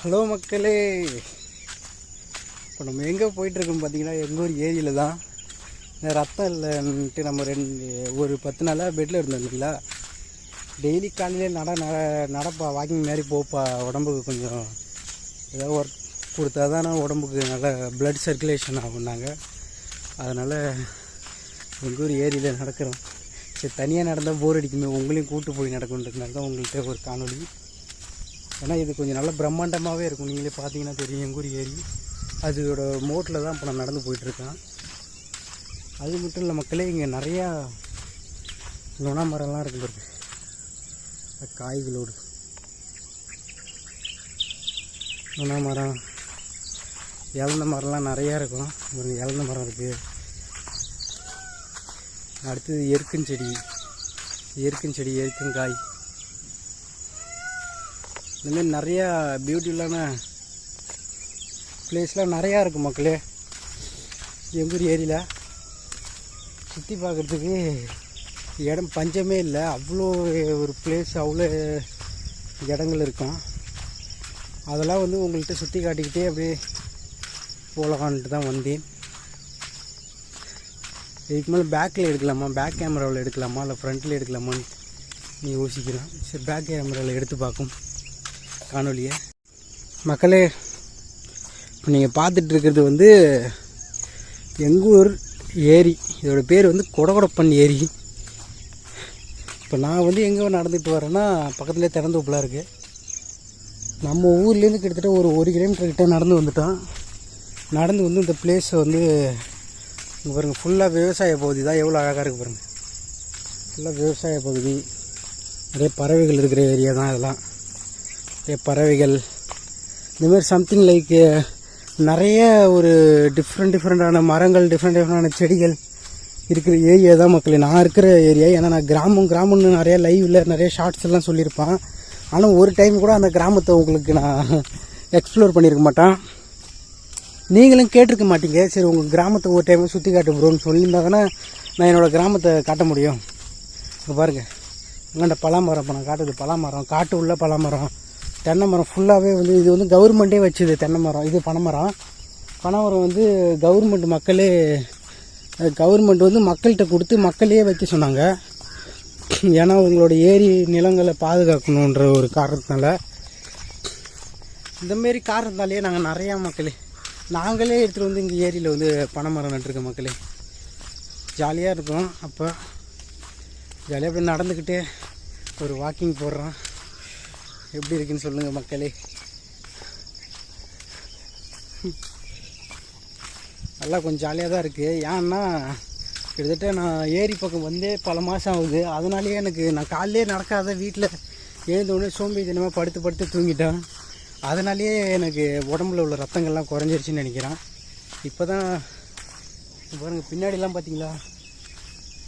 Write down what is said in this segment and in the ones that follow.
Hello மக்களே. இப்போ நம்ம எங்கே போயிட்டுருக்கோம் பார்த்தீங்கன்னா எங்கள் ஊர் ஏரியில் தான். இந்த ரத்தம் இல்லைன்ட்டு நம்ம ரெண்டு ஒரு பத்து நாளாக பெட்டில் இருந்தோம் இல்லைங்களா? டெய்லி காலையிலே நட நட நடப்பா வாக்கிங் மாதிரி போப்பா உடம்புக்கு கொஞ்சம் ஏதாவது ஒர்க் கொடுத்தா தானே உடம்புக்கு நல்ல ப்ளட் சர்க்குலேஷன் ஆகும்னாங்க அதனால் எங்கள் ஊர் ஏரியில் நடக்கிறோம். சரி தனியாக நடந்தால் போர் அடிக்குமே உங்களையும் கூட்டு போய் நடக்கணுன்றதுனால தான் உங்கள்கிட்ட ஒரு காணொளி. ஏன்னா இது கொஞ்சம் நல்ல பிரம்மாண்டமாகவே இருக்கும். நீங்களே பார்த்தீங்கன்னா தெரியும் எங்கள் ஊர் ஏரி. அதோட மோட்டில் தான் இப்போ நான் நடந்து போயிட்டுருக்கேன். அது மட்டும் இல்லை மக்களே இங்கே நிறையா நுணா மரம்லாம் இருக்கு பாருங்க. காய்களோடு. நொணா மரம். இழந்த மரம்லாம் நிறையா இருக்கும். ஒரு இழந்த மரம் இருக்குது அடுத்தது எருக்கன் செடி. எருக்கன் செடி எருக்கங்காய் இந்தமாரி நிறையா பியூட்டிஃபுல்லான பிளேஸ்லாம் நிறையா இருக்குது மக்களே. எங்கூர் ஏரியில். சுற்றி பார்க்குறதுக்கு இடம் பஞ்சமே இல்லை. அவ்வளோ ஒரு பிளேஸ் அவ்வளோ இடங்கள் இருக்கும். அதெல்லாம் வந்து உங்கள்கிட்ட சுற்றி காட்டிக்கிட்டே அப்படியே போகலான்ட்டு தான் வந்தேன். இதுக்கு மேலே பேக்கில் எடுக்கலாமா? பேக் கேமராவில் எடுக்கலாமா? இல்லை ஃப்ரண்ட்டில் எடுக்கலாமான்னு நீ யோசிக்கிறேன். சரி பேக் கேமராவில் எடுத்து பார்க்கும் காணொலியை. மக்களே இப்போ நீங்கள் பார்த்துட்டு இருக்கிறது வந்து எங்கூர் ஏரி. இதோட பேர் வந்து கொடகொடப்பன் ஏரி. இப்போ நான் வந்து எங்கே நடந்துட்டு வரேன்னா பக்கத்துலேயே திறந்தோப்பில் இருக்குது நம்ம ஊர்லேருந்து கிட்டத்தட்ட ஒரு ஒரு கிலோமீட்டர் கிட்டே நடந்து வந்துட்டோம். நடந்து வந்து இந்த பிளேஸை வந்து இங்கே பாருங்கள் ஃபுல்லாக விவசாய பகுதி தான். எவ்வளோ அழகாக இருக்குது பாருங்கள் ஃபுல்லாக விவசாய பகுதி. நிறைய பறவைகள் இருக்கிற ஏரியா தான் இதெல்லாம். பறவைகள். இந்த மாதிரி சம்திங் லைக் நிறைய ஒரு டிஃப்ரெண்ட் டிஃப்ரெண்ட்டான மரங்கள் டிஃப்ரெண்ட் டிஃப்ரெண்டான செடிகள் இருக்கிற ஏரியா தான் மக்களே. நான் இருக்கிற ஏரியா ஏன்னா நான் கிராமம் கிராமம்னு நிறைய லைவில் நிறைய ஷார்ட்ஸ் எல்லாம் சொல்லியிருப்பேன். ஆனால் ஒரு டைம் கூட அந்த கிராமத்தை உங்களுக்கு நான் எக்ஸ்ப்ளோர் பண்ணியிருக்க மாட்டேன். நீங்களும் கேட்டிருக்க மாட்டீங்க. சரி உங்கள் கிராமத்தை ஒரு டைம் சுற்றி காட்டு ப்ரோன்னு சொல்லியிருந்தாங்கன்னா நான் என்னோடய கிராமத்தை காட்ட முடியும். இப்போ பாருங்கள் இங்கண்ட பலாமரம் இப்போ நான் காட்டுது பலாமரம். காட்டு உள்ள பலாமரம். தென்னை மரம் ஃபுல்லாகவே வந்து இது வந்து கவர்மெண்ட்டே வச்சுது தென்னை மரம் இது பனைமரம். பனைமரம் வந்து கவர்மெண்ட் மக்களே கவர்மெண்ட் வந்து மக்கள்கிட்ட கொடுத்து மக்களையே வைக்க சொன்னாங்க. ஏன்னா உங்களோட ஏரி நிலங்களை பாதுகாக்கணுன்ற ஒரு காரணத்தினால. இந்தமாரி காரணத்தாலேயே நாங்கள் நிறையா மக்களே நாங்களே எடுத்துகிட்டு வந்து இங்கே ஏரியில் வந்து பனைமரம் நட்டுருக்கோம் மக்களே. ஜாலியாக இருக்கும். அப்போ ஜாலியாக அப்படியே நடந்துக்கிட்டே ஒரு வாக்கிங் போடுறோம் எப்படி இருக்குன்னு சொல்லுங்கள் மக்களே. நல்லா கொஞ்சம் ஜாலியாக தான் இருக்குது ஏன்னா கிட்டத்தட்ட நான் ஏரி பக்கம் வந்தே பல மாதம் ஆகுது. அதனாலேயே எனக்கு நான் காலையிலே நடக்காத வீட்டில் எழுந்தோடனே சோம்பி தினமாக படுத்து படுத்து தூங்கிட்டேன். அதனாலேயே எனக்கு உடம்புல உள்ள ரத்தங்கள்லாம் குறைஞ்சிருச்சுன்னு நினைக்கிறேன். இப்போ தான் பாருங்கள் பின்னாடிலாம் பார்த்தீங்களா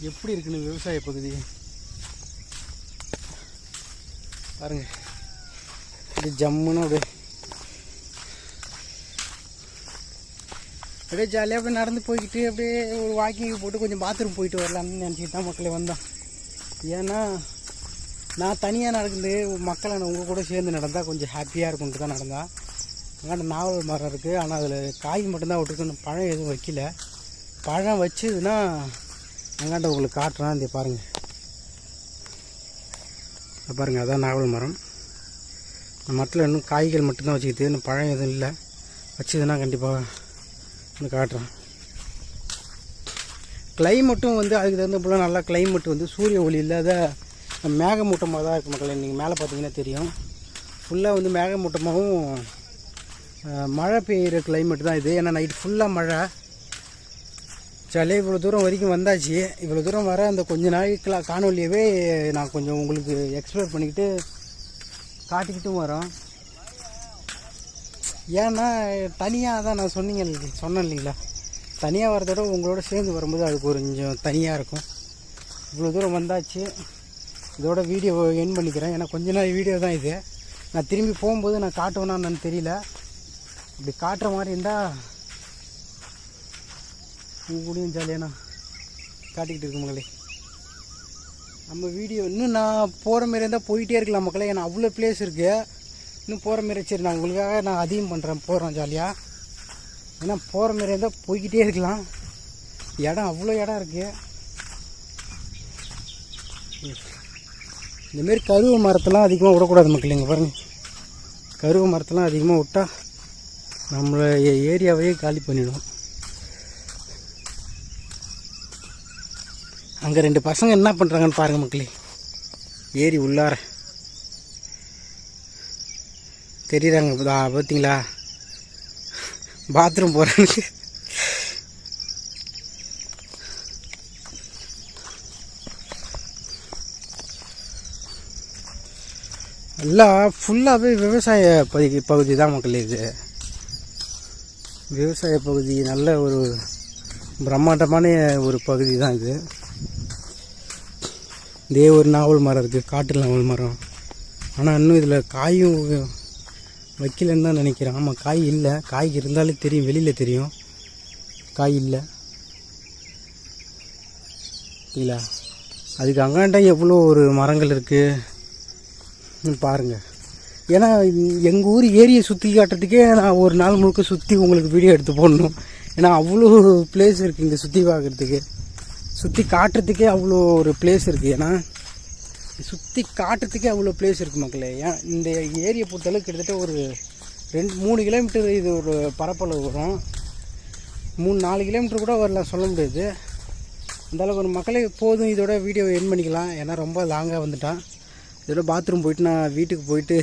எப்படி இருக்குன்னு விவசாய பகுதி? பாருங்கள் இது ஜம்முன்னு அப்படியே அப்படியே ஜாலியாக அப்படியே நடந்து போய்கிட்டு அப்படியே ஒரு வாக்கிங் போட்டு கொஞ்சம் பாத்ரூம் போயிட்டு வரலாம்னு நினச்சிட்டு தான் மக்களே வந்தோம். ஏன்னா நான் தனியாக நடக்குது மக்களை நான் உங்கள் கூட சேர்ந்து நடந்தால் கொஞ்சம் ஹாப்பியாக இருக்கும்ட்டு தான் நடந்தான் அங்காண்ட நாவல் மரம் இருக்குது ஆனால் அதில் காய் மட்டும்தான் விட்டுருக்கு பழம் எதுவும் வைக்கல. பழம் வச்சுதுன்னா அங்காண்ட உங்களுக்கு காட்டுறேன். இந்த பாருங்கள் பாருங்கள் அதான் நாவல் மரம். இந்த மரத்தில் இன்னும் காய்கள் மட்டும்தான் வச்சுக்கிது இன்னும் பழம் எதுவும் இல்லை. வச்சதுன்னா கண்டிப்பாக வந்து காட்டுறேன். கிளைமேட்டும் வந்து அதுக்கு தகுந்த போல் நல்லா கிளைமேட் வந்து சூரிய ஒளி இல்லாத மேகமூட்டமாக தான் இருக்குது மக்கள். நீங்கள் மேலே பார்த்தீங்கன்னா தெரியும். ஃபுல்லாக வந்து மேகமூட்டமாகவும் மழை பெய்கிற கிளைமேட் தான் இது. ஏன்னா நைட் ஃபுல்லாக மழை. ஜாலியாக இவ்வளோ தூரம் வரைக்கும் வந்தாச்சு. இவ்வளோ தூரம் வர அந்த கொஞ்ச நாளைக்கு காணொலியவே நான் கொஞ்சம் உங்களுக்கு எக்ஸ்ப்ளோர் பண்ணிக்கிட்டு காட்டிக்கிட்டும் வரோம். ஏன்னா தனியாக தான் நான் சொன்னீங்க சொன்னேன் இல்லைங்களா? தனியாக வரதோட உங்களோட சேர்ந்து வரும்போது அது கொஞ்சம் தனியாக இருக்கும். இவ்வளோ தூரம் வந்தாச்சு. இதோட வீடியோ என் பண்ணிக்கிறேன். ஏன்னா கொஞ்ச நாள் வீடியோ தான் இது. நான் திரும்பி போகும்போது நான் காட்டுவேனான்னு தெரியல. இப்படி காட்டுற மாதிரி இருந்தால் உங்க கூடயும் ஜாலியாக நான் காட்டிக்கிட்டு இருக்கு மகளே. நம்ம வீடியோ இன்னும் நான் போகிற மாரி இருந்தால் போயிட்டே இருக்கலாம் மக்களே. ஏன்னா அவ்வளோ பிளேஸ் இருக்குது இன்னும் போகிற மாரி சரி நான் உங்களுக்காக நான் அதிகம் பண்ணுறேன் போகிறோம் ஜாலியாக ஏன்னா போகிற மாரி இருந்தால் போய்கிட்டே இருக்கலாம். இடம் அவ்வளோ இடம் இருக்குது இந்தமாரி கருவ மரத்தெல்லாம் அதிகமாக விடக்கூடாது மக்கள் இங்கே பாருங்கள் கருவ மரத்தெல்லாம் அதிகமாக விட்டா நம்மளை ஏ- ஏரியாவையே காலி பண்ணிவிடும் அங்கே ரெண்டு பசங்க என்ன பண்ணுறாங்கன்னு பாருங்கள் மக்களே. ஏரி உள்ளார. தெரியுறாங்க பார்த்தீங்களா பாத்ரூம் போகிறாங்க எல்லாம் ஃபுல்லாகவே விவசாய பகுதி பகுதி தான் மக்கள் இது. விவசாய பகுதி நல்ல ஒரு பிரம்மாண்டமான ஒரு பகுதி தான் இது. இதே ஒரு நாவல் மரம் இருக்குது காட்டு நாவல் மரம். ஆனால் இன்னும் இதில் காயும் வைக்கலன்னு தான் நினைக்கிறேன். ஆமாம் காய் இல்லை. காய் இருந்தாலே தெரியும் வெளியில் தெரியும். காய் இல்லை. இல்லை. அதுக்கு அங்காண்டா எவ்வளோ ஒரு மரங்கள் இருக்குது பாருங்கள் ஏன்னா எங்கள் ஊர் ஏரியை சுற்றி காட்டுறதுக்கே நான் ஒரு நாள் முழுக்க சுற்றி உங்களுக்கு வீடியோ எடுத்து போடணும். ஏன்னா அவ்வளோ பிளேஸ் இருக்குது இங்கே சுற்றி பார்க்குறதுக்கு. சுற்றி காட்டுறதுக்கே அவ்வளோ ஒரு பிளேஸ் இருக்குது ஏன்னா சுற்றி காட்டுறதுக்கே அவ்வளோ பிளேஸ் இருக்குது மக்களே. ஏன் இந்த ஏரியை பொறுத்தளவுக்கு கிட்டத்தட்ட ஒரு ரெண்டு மூணு கிலோமீட்டர் இது ஒரு பரப்பளவு வரும். மூணு நாலு கிலோமீட்டர் கூட வரலாம் சொல்ல முடியாது. அந்தளவுக்கு ஒரு மக்களே போதும். இதோட வீடியோ என் பண்ணிக்கலாம். ஏன்னா ரொம்ப லாங்காக வந்துட்டான். இதோட பாத்ரூம் போயிட்டு நான் வீட்டுக்கு போயிட்டு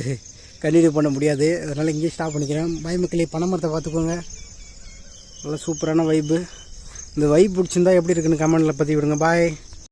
கண்டினியூ பண்ண முடியாது. அதனால் இங்கேயே ஸ்டாப் பண்ணிக்கிறேன். பாய் மக்களே. பனை மரத்தை பார்த்துக்கோங்க. நல்லா சூப்பரான வைப்பு இந்த வைப் பிடிச்சிருந்தா எப்படி இருக்குன்னு கமெண்டில் பற்றி விடுங்க பாய்